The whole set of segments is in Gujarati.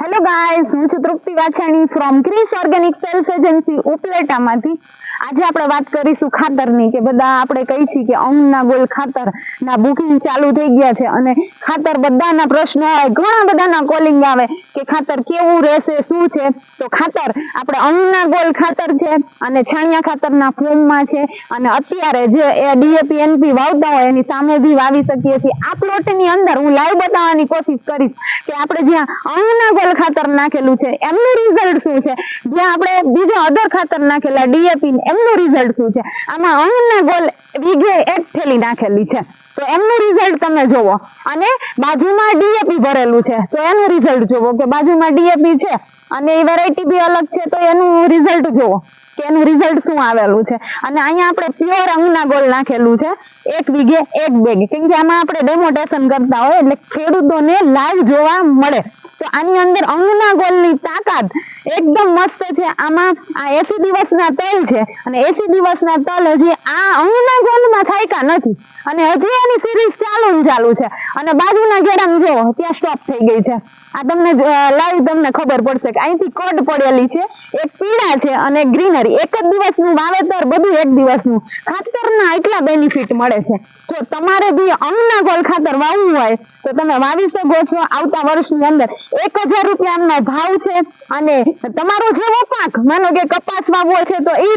હેલો ગાઈસ હું છું Trupti Vachhani from Kris organic sales agency ઉપલેટામાંથી. આજે આપણે વાત કરીશું ખાતરની કે બધા આપણે કહી છીએ કે અંગના ગોલ ખાતર ના બુકિંગ ચાલુ થઈ ગયા છે અને ખાતર બધાના પ્રશ્નો આવે, ઘણા બધાના કોલિંગ આવે કે ખાતર કેવું રહેશે, શું છે? તો ખાતર આપણે અંગના ગોલ ખાતર છે અને છાણિયા ખાતરના ફોર્મમાં છે અને અત્યારે જે એ ડીએપી એનપી વાવતા હોય એની સામે બી વાવી શકીએ છીએ. આ પ્લોટની અંદર હું લાઈવ બતાવવાની કોશિશ કરીશ કે આપણે જ્યાં અંગના ગોલ ખાતર નાખેલું છે. એમનું રિઝલ્ટ શું છે? જ્યાં આપણે બીજા અધર ખાતર નાખેલા ડીએપી એમનું રિઝલ્ટ શું છે? આમાં અણુના ગોલ વીઘે એક થેલી નાખેલી છે. તો એમનું રિઝલ્ટ તમે જોવો. અને બાજુમાં ડીએપી ભરેલું છે. તો એનું રિઝલ્ટ જોવો કે બાજુમાં ડીએપી છે અને એ વેરાયટી બી અલગ છે તો એનું રિઝલ્ટ જોવો. કે એનું રિઝલ્ટ શું આવેલું છે? અને અહીંયા આપણે પ્યોર અંગના ગોળ નાખેલું છે. એક વીઘે એક બેગ કેમ કે આમાં આપણે ડેમોટેશન કરતા હોય એટલે ખેડૂતોને લાઈવ જોવા મળે. તો આની અંદર અંગના ગોળની તાકાત એકદમ મસ્ત છે. આમાં આ એસી દિવસના તલ છે. અને એસી દિવસના તલ હજી આ અંગના ગોળમાં થાયકા નથી. અને હજી એની સિરીઝ ચાલુ ચાલુ છે. અને બાજુના ઘેરામાં જુઓ, ત્યાં સ્ટોપ થઈ ગઈ છે. આ તમને લાઈવ તમને ખબર પડશે કે અહીંથી કોડ પડેલી છે. એક પીળા છે અને ગ્રીનરી એક જ દિવસનું વાવેતર, બધું એક દિવસનું. ખાતરના એટલા બેનિફિટ મળે છે. જો તમારે બી અંગના ગોલ ખાતર વાવવું હોય તો તમે વાવી શકો છો આવતા વર્ષની અંદર. એક હજાર રૂપિયા એમનો ભાવ છે અને તમારો જેવો પાક, માનો કે કપાસ વાવવો છે તો એ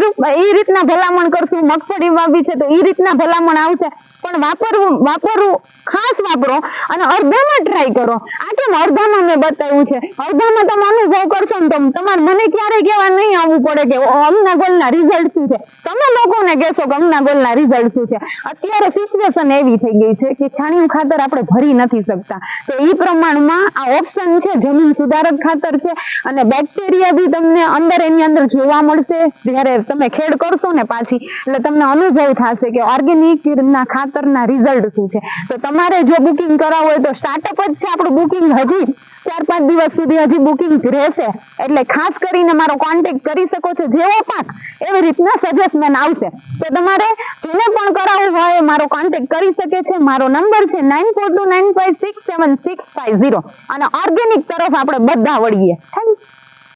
એ રીતના ભલામણ કરશું, મગફળી વાવવી છે તો એ રીતના ભલામણ આવશે. પણ વાપરવું વાપરવું ખાસ વાપરો અને અડધામાં ટ્રાય કરો. આ કેમ અડધામાં મેં બતાવ્યું છે? અડધામાં તમે અનુભવ કરશો ને તો તમારે મને ક્યારેય કહેવા નહીં આવવું પડે કે અમના ગોલના રિઝલ્ટ શું છે? તમે લોકોને કહેશો કે અમના ગોલના રિઝલ્ટ શું છે? અત્યારે સિચ્યુએશન એવી થઈ ગઈ છે કે છાણિયું ખાતર આપણે ભરી નથી શકતા. તો એ પ્રમાણમાં આ ઓપ્શન છે, જમીન સુધારક ખાતર છે અને બેક્ટેરિયા બી તમને અંદર એની અંદર જોવા મળશે. જ્યારે તમે ખેડ કરશો ને પાછી, એટલે તમને અનુભવ થશે કે ઓર્ગેનિક ખાતરના રિઝલ્ટ શું છે. તો તમારે જો બુકિંગ કરાવવું હોય તો સ્ટાર્ટઅપ જ છે આપણું બુકિંગ હજી ચાર પાંચ દિવસ સુધી હજી બુકિંગ રહેશે. એટલે ખાસ કરીને મારો કોન્ટેક્ટ કરી શકો છો. જેવો પાક એવી રીતના સજેસ્ટમેન્ટ આવશે. તો તમારે જેને મારો કોન્ટેક્ટ કરી શકે છે. મારો નંબર છે nine four two nine five six seven six five zero અને ઓર્ગેનિક તરફ આપણે બધા વળીએ. થેન્ક્સ